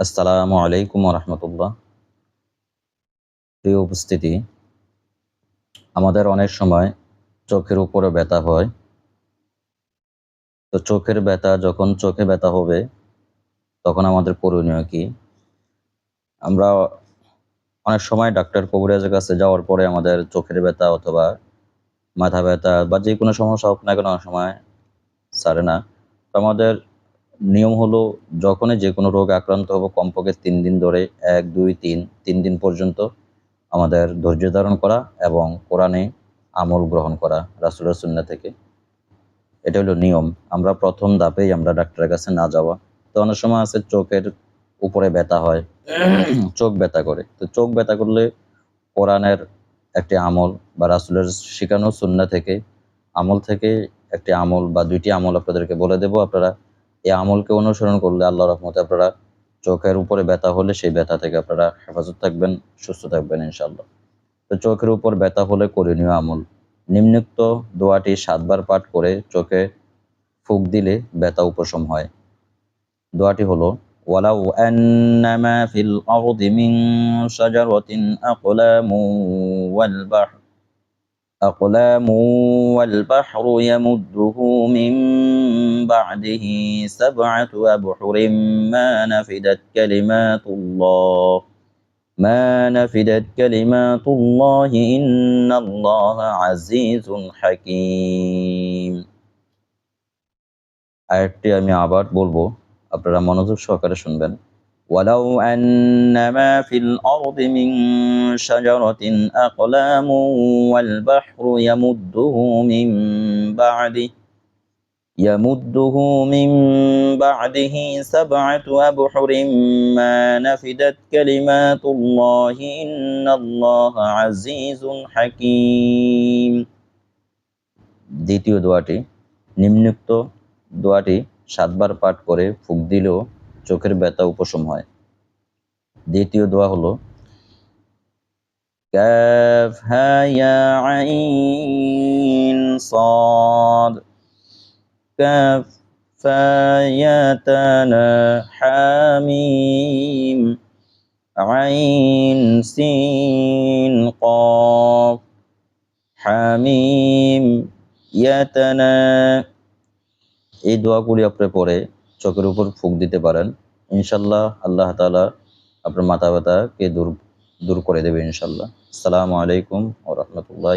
আসসালামু আলাইকুম রহমতুল্লাহ প্রিয় উপস্থিতি, আমাদের অনেক সময় চোখের উপরে ব্যথা হয়। তো চোখের ব্যথা, যখন চোখে ব্যথা হবে, তখন আমাদের করণীয় কি? আমরা অনেক সময় ডাক্তার কবিরাজের কাছে যাওয়ার পরে আমাদের চোখের ব্যথা অথবা মাথা ব্যথা বা যে কোনো সমস্যা হোক না কেন, অনেক সময় সারে না। আমাদের নিয়ম হলো যখনই যে কোনো রোগে আক্রান্ত হব, কমপক্ষে তিন দিন ধরে, এক, দুই, তিন তিন দিন পর্যন্ত আমাদের ধৈর্য ধারণ করা এবং কোরআনে আমল গ্রহণ করা রাসুলের সুন্না থেকে। এটা হলো নিয়ম। আমরা প্রথম ধাপেই আমরা ডাক্তারের কাছে না যাওয়া। তো অনেক সময় আছে চোখের উপরে ব্যথা হয়, চোখ ব্যথা করে। তো চোখ ব্যথা করলে কোরআনের একটি আমল বা রাসুলের শিখানো সুন্না থেকে, আমল থেকে একটি আমল বা দুইটি আমল আপনাদেরকে বলে দেব। আপনারা এই আমলকে অনুসরণ করলে আল্লাহ রহমতে আপনারা চোখের উপরে ব্যথা হলে সেই ব্যথা থেকে আপনারা হেফাজত থাকবেন সুস্থ থাকবেন ইনশাল্লাহ তো চোখের উপর ব্যথা হলে করণীয় আমল নিম্নোক্ত দোয়াটি সাতবার পাঠ করে চোখে ফুক দিলে ব্যথা উপশম হয় দোয়াটি হলো ولو أن ما في الأرض من شجرة أقلام والبحر أقلام والبحر يمده من بعده سبعة أبحر ما نفدت كلمات الله ما نفدت كلمات الله إن الله عزيز حكيم আয়াতটি আমি আবার বলবো আপনারা মনোযোগ সহকারে শুনবেন ولو أن ما في الأرض من شجرة أقلام والبحر يمده من بعده يمده من بعده سبعة أبحر ما نفدت كلمات الله إن الله عزيز حكيم দ্বিতীয় দোয়াটি নিম্নোক্ত দোয়াটি সাতবার পাঠ করে ফুক দিলেও চোখের ব্যথা উপশম হয় দ্বিতীয় দোয়া হলো كاف ها يا عين صاد كاف فايتنا حاميم عين سين قاف حاميم يتنا এই দোয়াগুলি আপনি পরে চোখের উপর ফুক দিতে পারেন, ইনশাল্লাহ আল্লাহ তালা আপনার মাথা ব্যথাকে দূর দূর করে দেবে ইনশাল্লাহ। আসসালামু আলাইকুম ও রহমতুল্লাহ